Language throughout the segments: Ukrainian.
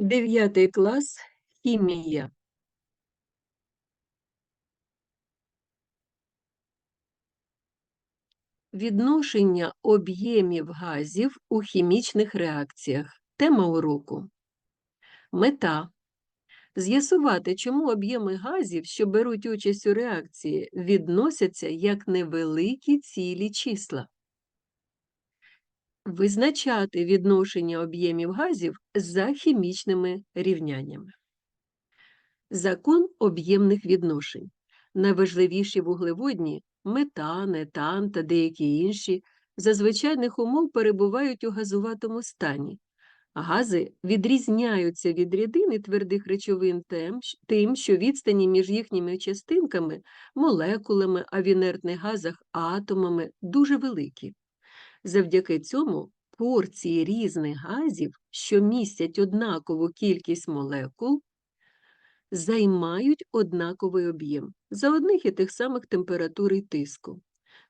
Дев'ятий клас хімія. Відношення об'ємів газів у хімічних реакціях. Тема уроку. Мета. З'ясувати, чому об'єми газів, що беруть участь у реакції, відносяться як невеликі цілі числа. Визначати відношення об'ємів газів за хімічними рівняннями. Закон об'ємних відношень. Найважливіші вуглеводні метан, етан та деякі інші за звичайних умов перебувають у газуватому стані. Гази відрізняються від рідини твердих речовин тим, що відстані між їхніми частинками, молекулами, а в інертних газах атомами дуже великі. Завдяки цьому порції різних газів, що містять однакову кількість молекул, займають однаковий об'єм за одних і тих самих температур і тиску.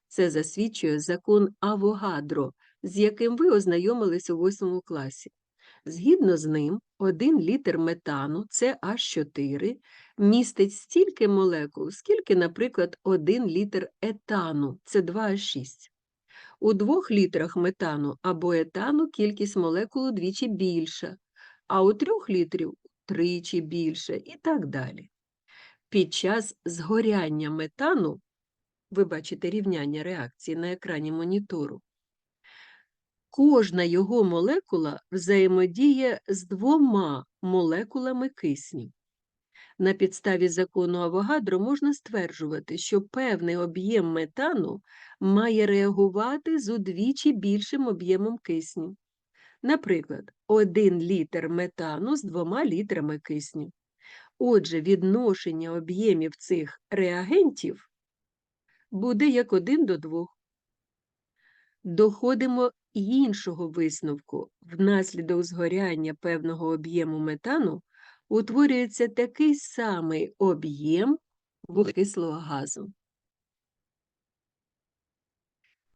Це засвідчує закон Авогадро, з яким ви ознайомились у 8 класі. Згідно з ним, 1 літр метану CH4 містить стільки молекул, скільки, наприклад, 1 літр етану С2H6. У 2 літрах метану або етану кількість молекул удвічі більша, а у 3 літрів тричі більше і так далі. Під час згоряння метану, ви бачите рівняння реакції на екрані монітору, кожна його молекула взаємодіє з двома молекулами кисню. На підставі закону Авогадро можна стверджувати, що певний об'єм метану має реагувати з удвічі більшим об'ємом кисню. Наприклад, 1 літр метану з 2 літрами кисню. Отже, відношення об'ємів цих реагентів буде як 1 до 2. Доходимо іншого висновку. Внаслідок згоряння певного об'єму метану утворюється такий самий об'єм вуглекислого газу.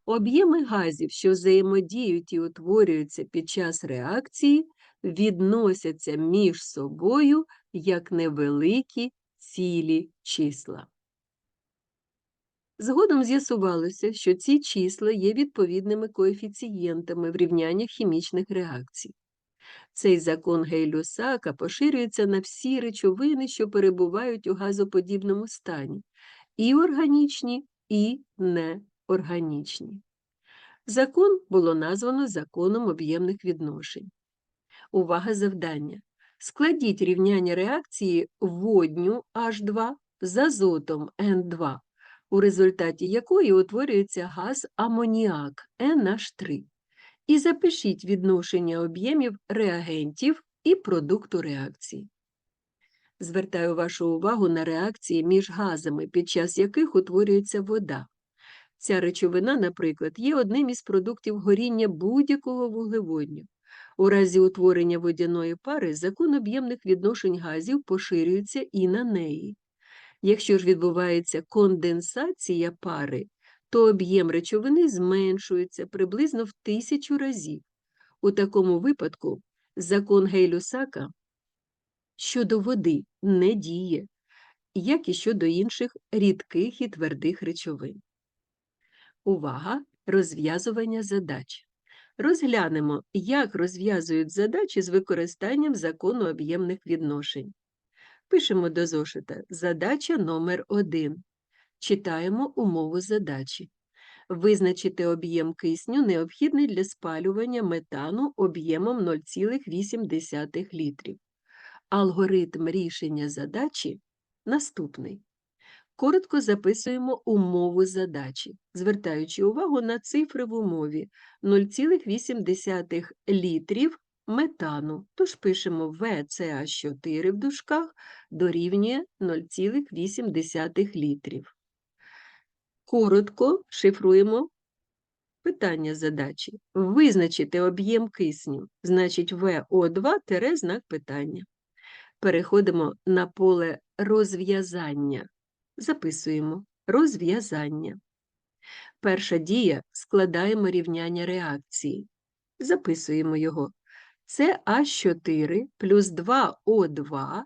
Об'єми газів, що взаємодіють і утворюються під час реакції, відносяться між собою як невеликі цілі числа. Згодом з'ясувалося, що ці числа є відповідними коефіцієнтами в рівняннях хімічних реакцій. Цей закон Гей-Люсака поширюється на всі речовини, що перебувають у газоподібному стані, і органічні, і неорганічні. Закон було названо законом об'ємних відношень. Увага завдання. Складіть рівняння реакції водню H2 з азотом N2, у результаті якої утворюється газ амоніак NH3 і запишіть відношення об'ємів реагентів і продукту реакції. Звертаю вашу увагу на реакції між газами, під час яких утворюється вода. Ця речовина, наприклад, є одним із продуктів горіння будь-якого вуглеводню. У разі утворення водяної пари закон об'ємних відношень газів поширюється і на неї. Якщо ж відбувається конденсація пари, то об'єм речовини зменшується приблизно в тисячу разів. У такому випадку закон Гей-Люсака щодо води не діє, як і щодо інших рідких і твердих речовин. Увага! Розв'язування задач. Розглянемо, як розв'язують задачі з використанням закону об'ємних відношень. Пишемо до зошита задача номер 1 Читаємо умову задачі. Визначити об'єм кисню, необхідний для спалювання метану об'ємом 0,8 літрів. Алгоритм рішення задачі наступний. Коротко записуємо умову задачі, звертаючи увагу на цифри в умові 0,8 літрів метану. Тож пишемо ВЦА4 в дужках дорівнює 0,8 літрів. Коротко шифруємо питання задачі. Визначити об'єм кисню, значить ВО2 тире знак питання. Переходимо на поле розв'язання. Записуємо розв'язання. Перша дія складаємо рівняння реакції. Записуємо його. CH4 плюс 2O2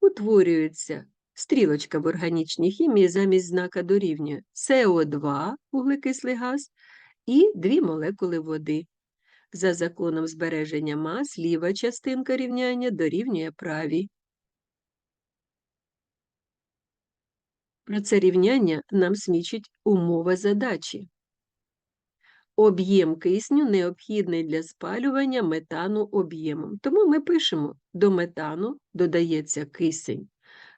утворюється стрілочка в органічній хімії замість знака дорівнює СО2 вуглекислий газ і дві молекули води. За законом збереження мас ліва частинка рівняння дорівнює правій. Про це рівняння нам свідчить умова задачі. Об'єм кисню необхідний для спалювання метану об'ємом. Тому ми пишемо до метану додається кисень.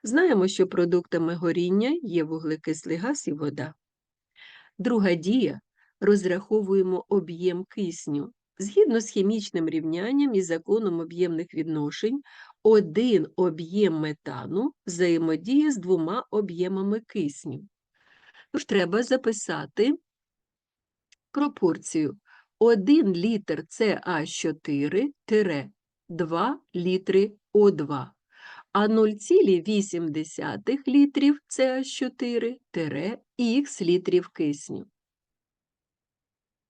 Знаємо, що продуктами горіння є вуглекислий газ і вода. Друга дія розраховуємо об'єм кисню. Згідно з хімічним рівнянням і законом об'ємних відношень, один об'єм метану взаємодіє з двома об'ємами кисню. Тож треба записати пропорцію 1 літр CH4 2 літри О2, а 0,8 літрів CH4 х літрів кисню.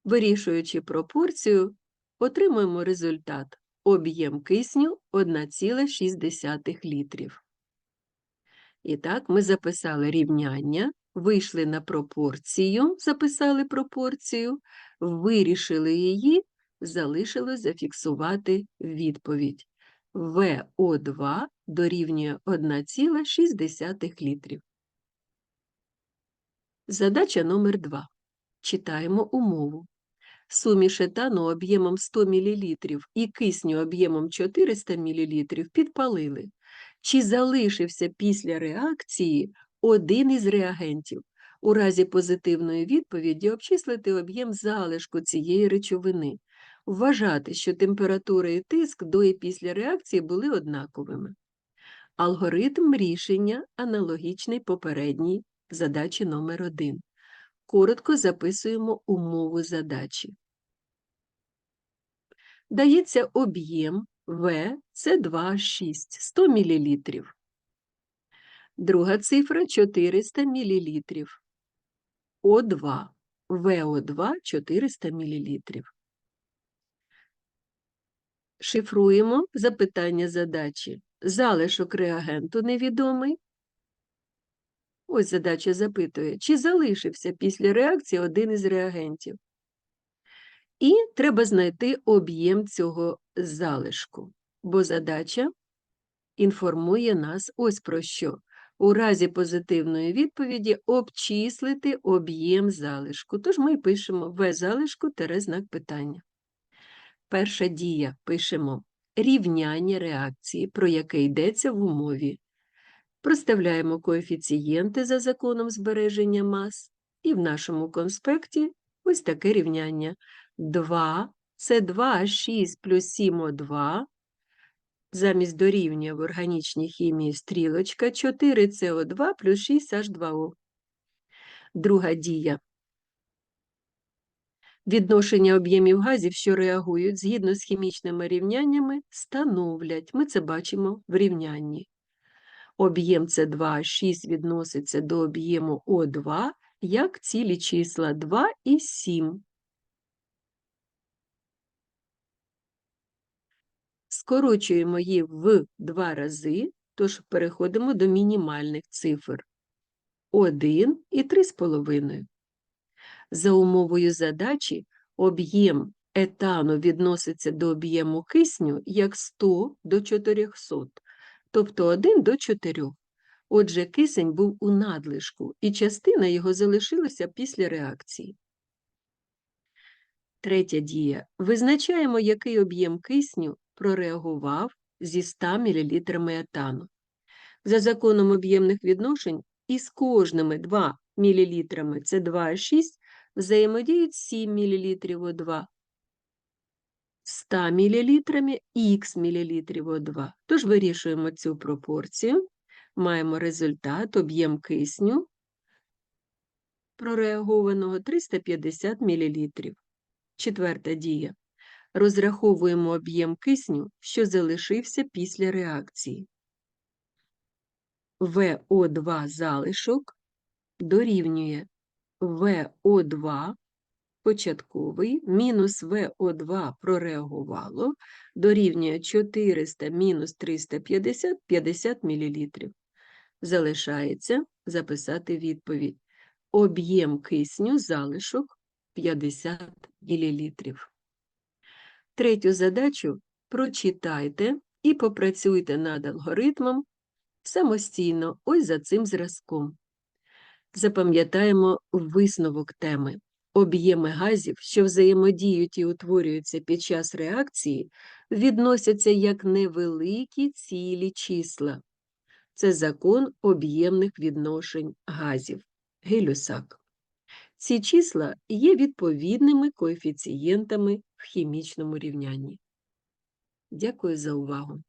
Вирішуючи пропорцію, отримуємо результат об'єм кисню 1,6 літрів. І так, ми записали рівняння, вийшли на пропорцію, записали пропорцію, вирішили її, залишилось зафіксувати відповідь. ВО2 дорівнює 1,6 літрів. Задача номер 2. Читаємо умову. Суміш етану об'ємом 100 мл і кисню об'ємом 400 мл підпалили. Чи залишився після реакції один із реагентів? У разі позитивної відповіді обчислити об'єм залишку цієї речовини. Вважати, що температура і тиск до і після реакції були однаковими. Алгоритм рішення аналогічний попередній задачі номер 1 Коротко записуємо умову задачі. Дається об'єм В це 2,6 100 мл. Друга цифра 400 мл. О2. ВО2 400 мл. Шифруємо запитання задачі. Залишок реагенту невідомий. Ось задача запитує, чи залишився після реакції один із реагентів. І треба знайти об'єм цього залишку, бо задача інформує нас ось про що. У разі позитивної відповіді обчислити об'єм залишку. Тож ми пишемо В залишку знак питання. Перша дія пишемо рівняння реакції, про яке йдеться в умові. Проставляємо коефіцієнти за законом збереження мас, і в нашому конспекті ось таке рівняння. 2 це 2H6 плюс 7О2, замість дорівнює в органічній хімії стрілочка 4СО2 плюс 6H2O. Друга дія. Відношення об'ємів газів, що реагують згідно з хімічними рівняннями, становлять. Ми це бачимо в рівнянні. Об'єм С2H6 відноситься до об'єму О2 як цілі числа 2 і 7. Скорочуємо її в два рази, тож переходимо до мінімальних цифр 1 і 3,5. За умовою задачі об'єм етану відноситься до об'єму кисню як 100 до 400, тобто 1 до 4. Отже, кисень був у надлишку, і частина його залишилася після реакції. Третя дія. Визначаємо, який об'єм кисню прореагував зі 100 мл етану. За законом об'ємних відношень із кожними 2 мл це 2,6 взаємодіють 7 мл О2, 100 мл х мл О2. Тож вирішуємо цю пропорцію, маємо результат, об'єм кисню прореагованого 350 мл. Четверта дія. Розраховуємо об'єм кисню, що залишився після реакції. ВО2 залишок дорівнює ВО2 початковий мінус ВО2 прореагувало дорівнює 400 мінус 350 50 мл. Залишається записати відповідь. Об'єм кисню залишок 50 мл. Третю задачу прочитайте і попрацюйте над алгоритмом самостійно, ось за цим зразком. Запам'ятаємо висновок теми. Об'єми газів, що взаємодіють і утворюються під час реакції, відносяться як невеликі цілі числа. Це закон об'ємних відношень газів. Гелюсак. Ці числа є відповідними коефіцієнтами в хімічному рівнянні. Дякую за увагу.